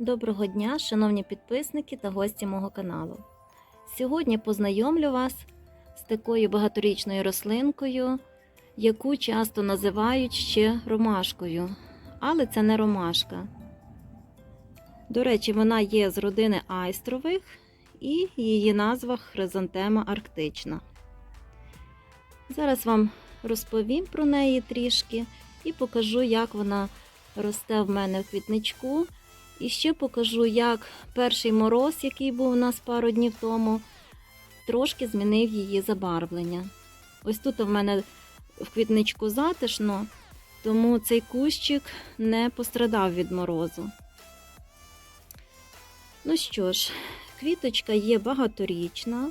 Доброго дня, шановні підписники та гості мого каналу. Сьогодні познайомлю вас з такою багаторічною рослинкою, яку часто називають ще ромашкою, але це не ромашка. До речі, вона є з родини айстрових і її назва хризантема арктична. Зараз вам розповім про неї трішки і покажу, як вона росте в мене в квітничку. І ще покажу, як перший мороз, який був у нас пару днів тому, трошки змінив її забарвлення. Ось тут у мене в квітничку затишно, тому цей кущик не пострадав від морозу. Ну що ж, квіточка є багаторічна,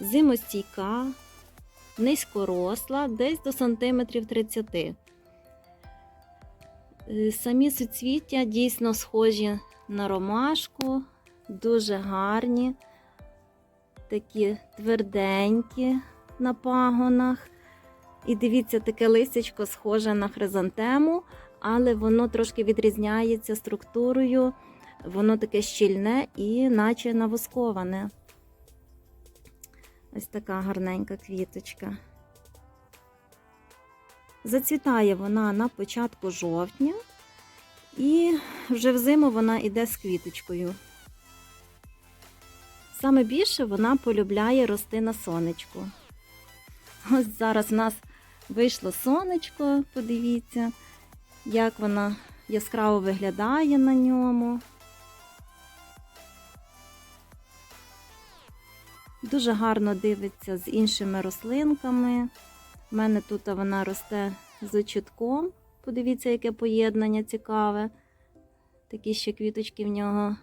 зимостійка, низькоросла, десь до сантиметрів 30. Е, Самі суцвіття дійсно схожі на ромашку, дуже гарні, такі тверденькі на пагонах. І дивіться, таке листячко схоже на хризантему, але воно трошки відрізняється структурою, воно таке щільне і наче навосковане. Ось така гарненька квіточка. Зацвітає вона на початку жовтня, і вже взиму вона йде з квіточкою. Саме більше вона полюбляє рости на сонечку. Ось зараз у нас вийшло сонечко, подивіться, як вона яскраво виглядає на ньому. Дуже гарно дивиться з іншими рослинками. У мене тут вона росте з очітком. Подивіться, яке поєднання цікаве. Такі ще квіточки в нього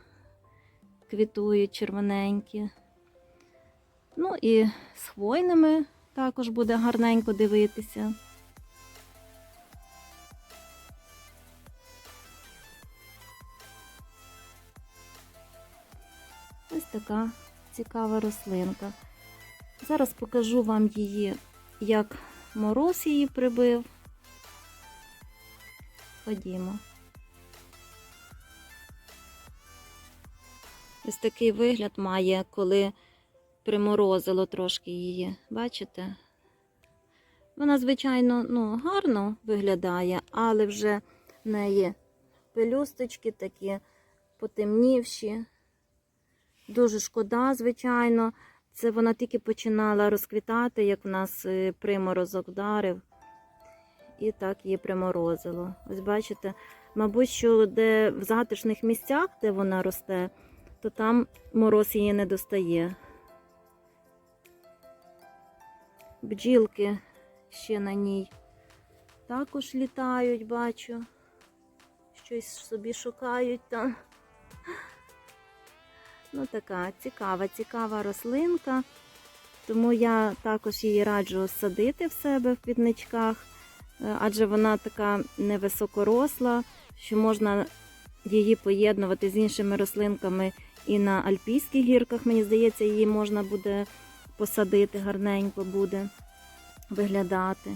квітують червоненькі. Ну і з хвойними також буде гарненько дивитися. Ось така цікава рослинка. Зараз покажу вам її, як мороз її прибив. Ходімо. Ось такий вигляд має, коли приморозило трошки її. Бачите? Вона, звичайно, ну, гарно виглядає, але вже в неї пелюсточки такі потемнівші. Дуже шкода, звичайно. Це вона тільки починала розквітати, як в нас е, приморозок вдарив. І так її приморозило. Ось бачите, мабуть, що де в затишних місцях, де вона росте, то там мороз її не достає. Бджілки ще на ній також літають, бачу. Щось собі шукають там. Ну, така цікава, цікава рослинка. Тому я також її раджу садити в себе в квітничках, е, адже вона така невисокоросла, що можна її поєднувати з іншими рослинками і на альпійських гірках, мені здається, її можна буде посадити, гарненько буде виглядати.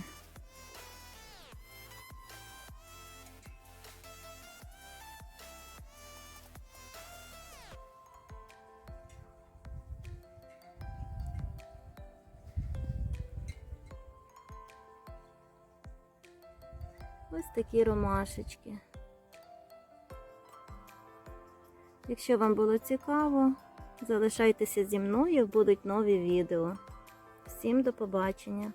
Ось такі ромашечки. Якщо вам було цікаво, залишайтеся зі мною, будуть нові відео. Всім до побачення!